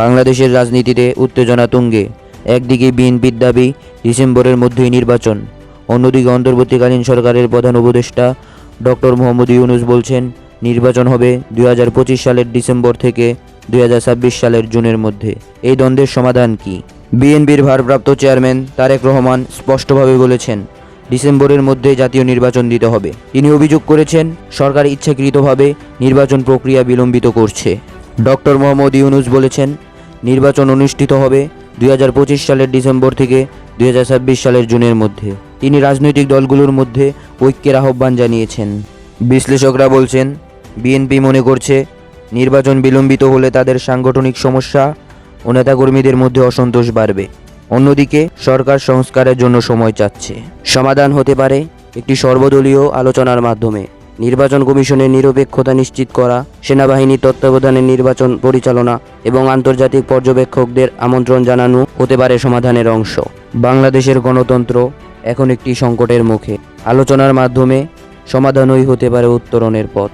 বাংলাদেশের রাজনীতিতে উত্তেজনা তুঙ্গে। একদিকে বিএনপির দাবি ডিসেম্বরের মধ্যেই নির্বাচন। অন্যদিকে অন্তর্বর্তীকালীন সরকারের প্রধান উপদেষ্টা ডক্টর মোহাম্মদ ইউনুস বলছেন, নির্বাচন হবে দুই হাজার পঁচিশ সালের ডিসেম্বর থেকে দুই হাজার ছাব্বিশ সালের জুনের মধ্যে। এই দ্বন্দ্বের সমাধান কি? বিএনপির ভারপ্রাপ্ত চেয়ারম্যান তারেক রহমান স্পষ্টভাবে বলেছেন, ডিসেম্বরের মধ্যে জাতীয় নির্বাচন দিতে হবে। তিনি অভিযোগ করেছেন, সরকার ইচ্ছাকৃতভাবে নির্বাচন প্রক্রিয়া বিলম্বিত করছে। ডক্টর মোহাম্মদ ইউনুস বলেছেন, নির্বাচন অনুষ্ঠিত হবে দুই হাজার পঁচিশ সালের ডিসেম্বর থেকে দুই হাজার ছাব্বিশ সালের জুনের মধ্যে। তিনি রাজনৈতিক দলগুলোর মধ্যে ঐক্যের আহ্বান জানিয়েছেন। বিশ্লেষকরা বলছেন, বিএনপি মনে করছে, নির্বাচন বিলম্বিত হলে তাদের সাংগঠনিক সমস্যা ও নেতাকর্মীদের মধ্যে অসন্তোষ বাড়বে। অন্যদিকে, সরকার সংস্কারের জন্য সময় চাচ্ছে। সমাধান হতে পারে একটি সর্বদলীয় আলোচনার মাধ্যমে। নির্বাচন কমিশনের নিরপেক্ষতা নিশ্চিত করা, সেনাবাহিনী তত্ত্বাবধানে নির্বাচন পরিচালনা এবং আন্তর্জাতিক পর্যবেক্ষকদের আমন্ত্রণ জানানো হতে পারে সমাধানের অংশ। বাংলাদেশের গণতন্ত্র এখন একটি সংকটের মুখে। আলোচনার মাধ্যমে সমাধানই হতে পারে উত্তরণের পথ।